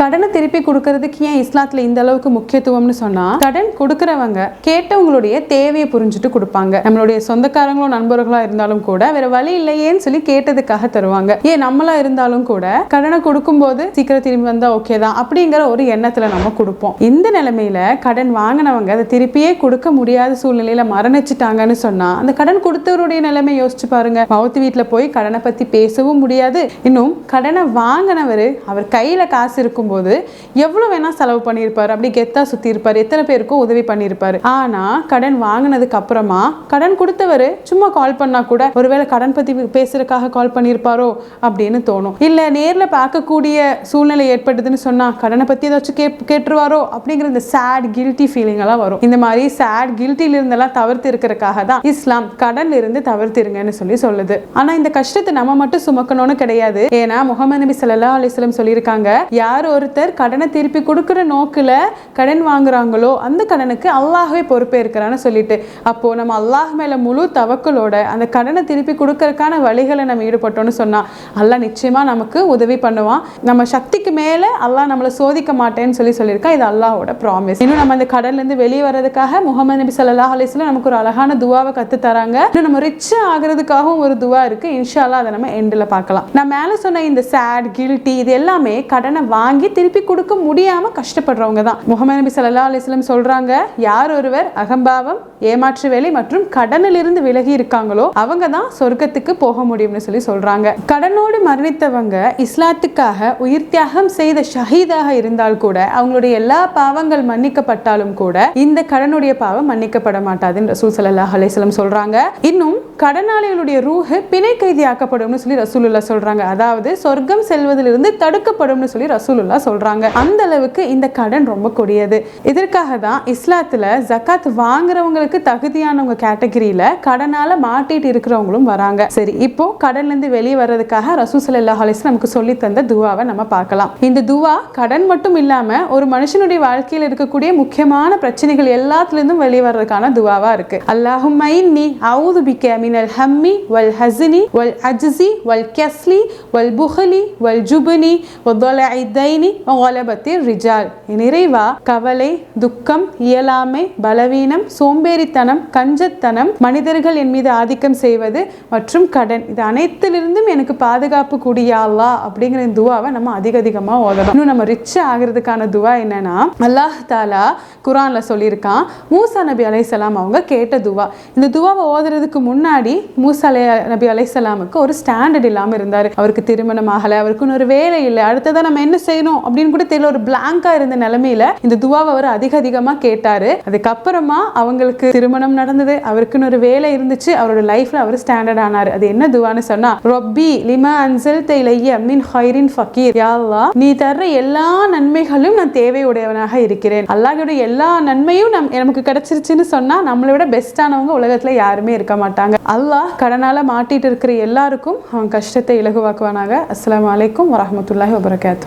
கடனை திருப்பி கொடுக்கறதுக்கு ஏன் இஸ்லாத்துல இந்த அளவுக்கு முக்கியத்துவம்னு சொன்னா கடன் கொடுக்கறவங்க கேட்டவங்களுடைய தேவையை புரிஞ்சுட்டு கொடுப்பாங்க. நம்மளுடைய சொந்தக்காரங்களோ நண்பர்களா இருந்தாலும் கூட வேற வழி இல்லையேன்னு சொல்லி கேட்டதுக்காக தருவாங்க. ஏன் நம்மளா இருந்தாலும் கூட கடனை கொடுக்கும் போது சீக்கிரம் திரும்பி வந்தா ஓகே தான் அப்படிங்கிற ஒரு எண்ணத்துல நம்ம கொடுப்போம். இந்த நிலைமையில கடன் வாங்கினவங்க அதை திருப்பியே கொடுக்க முடியாத சூழ்நிலையில மரணிச்சிட்டாங்கன்னு சொன்னா அந்த கடன் கொடுத்தவருடைய நிலைமை யோசிச்சு பாருங்க. மவுத்து வீட்டுல போய் கடனை பத்தி பேசவும் முடியாது. இன்னும் கடனை வாங்கினவர் அவர் கையில காசு இருக்கும் இருக்கும்போது எவ்வளோ வேணால் செலவு பண்ணியிருப்பார் அப்படி கெத்தாக சுற்றியிருப்பார் எத்தனை பேருக்கும் உதவி பண்ணியிருப்பார். ஆனால் கடன் வாங்கினதுக்கு அப்புறமா கடன் கொடுத்தவர் சும்மா கால் பண்ணால் கூட ஒருவேளை கடன் பற்றி பேசுறதுக்காக கால் பண்ணியிருப்பாரோ? அப்படின்னு தோணும். இல்லை நேரில் பார்க்கக்கூடிய சூழ்நிலை ஏற்பட்டதுன்னு சொன்னால் கடனை பற்றி ஏதாச்சும் கே கேட்டுருவாரோ? அப்படிங்கிற இந்த சேட் கில்ட்டி ஃபீலிங்கெல்லாம் வரும். இந்த மாதிரி சேட் கில்ட்டிலிருந்தெல்லாம் தவிர்த்து இருக்கிறதுக்காக தான் இஸ்லாம் கடன்ல இருந்து தவிர்த்திருங்கன்னு சொல்லி சொல்லுது. ஆனால் இந்த கஷ்டத்தை நம்ம மட்டும் சுமக்கணும்னு கிடையாது. ஏன்னா முகமது நபி சல்லா அலிஸ்லம் சொல்லியிருக்காங்க யார் ஒருத்தர் கடனை திருப்பி கொடுக்குற நோக்கில் கடன் வாங்குறாங்களோ அந்த கடனுக்கு அல்லாஹவே பொறுப்பே இருக்கிறான்னு சொல்லிட்டு அப்போது நம்ம அல்லாஹ் மேலே முழு தவக்கலோட அந்த கடனை திருப்பி கொடுக்கறதுக்கான வழிகளை நம்ம ஈடுபட்டோம்னு சொன்னால் அல்லாஹ் நிச்சயமாக நமக்கு உதவி பண்ணுவான். நம்ம சக்திக்கு மேலே அல்லாஹ் நம்மளை சோதிக்க மாட்டேன்னு சொல்லி சொல்லியிருக்கான் இது அல்லாஹோட ப்ராமிஸ் இன்னும் நம்ம அந்த கடன்லேருந்து வெளியே வர்றதுக்காக முகமது நபி சல்லா அலைஹி நமக்கு ஒரு அழகான துவாவை கற்று தராங்க. இன்னும் நம்ம ரிச் ஆகிறதுக்காகவும் ஒரு துவா இருக்கு. இன்ஷால்லா அதை நம்ம எண்டில் பார்க்கலாம். நான் மேலே சொன்ன இந்த சேட் கில்ட்டி இது எல்லாமே கடனை வாங்கி திருப்பி கொடுக்க முடியாம கஷ்டப்படுறவங்க தான். முகமது நபி சல்லா அலிஸ்லம் சொல்றாங்க யார் ஒருவர் அகம்பாவம் ஏமாற்று வேலை மற்றும் கடனிலிருந்து விலகி இருக்காங்களோ அவங்க தான் சொர்க்கத்துக்கு போக முடியும்னு சொல்லி சொல்றாங்க. கடனோடு மரணித்தவங்க இஸ்லாத்துக்காக உயிர் தியாகம் செய்த ஷஹீதாக இருந்தால் கூட அவங்களுடைய எல்லா பாவங்கள் மன்னிக்கப்பட்டாலும் கூட இந்த கடனுடைய பாவம் மன்னிக்கப்பட மாட்டாதுன்னு ரசூல் ஸல்லல்லாஹு அலிஸ்லம் சொல்றாங்க. இன்னும் கடனாளிகளுடைய ரூஹு பிணை கைதியாக்கப்படும்னு சொல்லி ரசூலுல்லா சொல்றாங்க. அதாவது சொர்க்கம் செல்வதிலிருந்து தடுக்கப்படும் சொல்லி ரசூலுல்லா சொல்றாங்க. அந்த அளவுக்கு இந்த கடன் ரொம்ப கொடியது. இதற்காக தான் இஸ்லாத்துல ஜக்காத் வாங்குறவங்களுக்கு தகுதியானவங்க கேட்டகரியில கடனால மாட்டிட்டு இருக்கிறவங்களும் வராங்க. சரி இப்போ கடன்ல இருந்து வெளியே வர்றதுக்காக ரசூசல் ஸல்லல்லாஹு அலைஹி நமக்கு சொல்லி தந்த துவாவை நம்ம பார்க்கலாம். இந்த துவா கடன் மட்டும் இல்லாம ஒரு மனுஷனுடைய வாழ்க்கையில் இருக்கக்கூடிய முக்கியமான பிரச்சனைகள் எல்லாத்துலேருந்தும் வெளியே வர்றதுக்கான துவாவா இருக்கு. அல்லாஹும் நீ அவுது பிக்க மினல் ஹம்மி வல் ஹஸ்னி வல் அஜ்ஸி வல் கெஸ்லி வல் புஹலி வல் ஜுபனி வதலஇ இனி வகலபத்தி ரிஜால். நிறைவா கவலை துக்கம் இயலாமை பலவீனம் சோம்பேறித்தனம் கஞ்சத்தனம் மனிதர்கள் என் மீது ஆதிக்கம் செய்வது மற்றும் கடன். இது அனைத்திலிருந்தும் எனக்கு பாதுகாப்பு கூடிய அப்படிங்கிற துவாவை நம்ம அதிக அதிகமாக ஓதணும். இன்னும் நம்ம ரிச் ஆகிறதுக்கான துவா என்னன்னா அல்லாஹ் தாலா குரான்ல சொல்லியிருக்கான் மூசா நபி அலைசலாம் அவங்க கேட்ட துவா. இந்த துவாவை ஓதுறதுக்கு முன்னாடி மூசா அலை நபி அலைசலாமுக்கு ஒரு ஸ்டாண்டர்ட் இல்லாமல் இருந்தார். அவருக்கு திருமணம் ஆகலை அவருக்கு ஒரு வேலை இல்லை. அடுத்ததான் நம்ம என்ன செய்யணும்? அப்படின்னு கூட தெரியல. ஒரு பிளாங்கா இருந்த நிலமையில இந்த துவாவை அவர் அதிக அதிகமா கேட்டாரு. அதுக்கப்புறமா அவங்களுக்கு திருமணம் நடந்தது. அவருக்குன்னு ஒரு வேலை இருந்துச்சு. அவரோட லைஃப்ல அவர் ஸ்டாண்டர்ட் ஆனார். அது என்ன துவான்னு சொன்னா ரொப்பி லிமா அன்சல் தைலைய மின் ஹைரின் ஃபக்கீர் யா அல்லாஹ் நீ தர்ற எல்லா நன்மைகளும் நான் தேவையுடையவனாக இருக்கிறேன். அல்லாஹோட எல்லா நன்மையும் நம் நமக்கு கிடைச்சிருச்சுன்னு சொன்னா நம்மளை விட பெஸ்டானவங்க உலகத்துல யாருமே இருக்க மாட்டாங்க. அல்லாஹ் கடனால மாட்டிட்டு இருக்கிற எல்லாருக்கும் அவன் கஷ்டத்தை இலகுவாக்குவானாக. அஸ்லாம் அலைக்கும் வரமத்துல்லாஹி வபரகாத்து.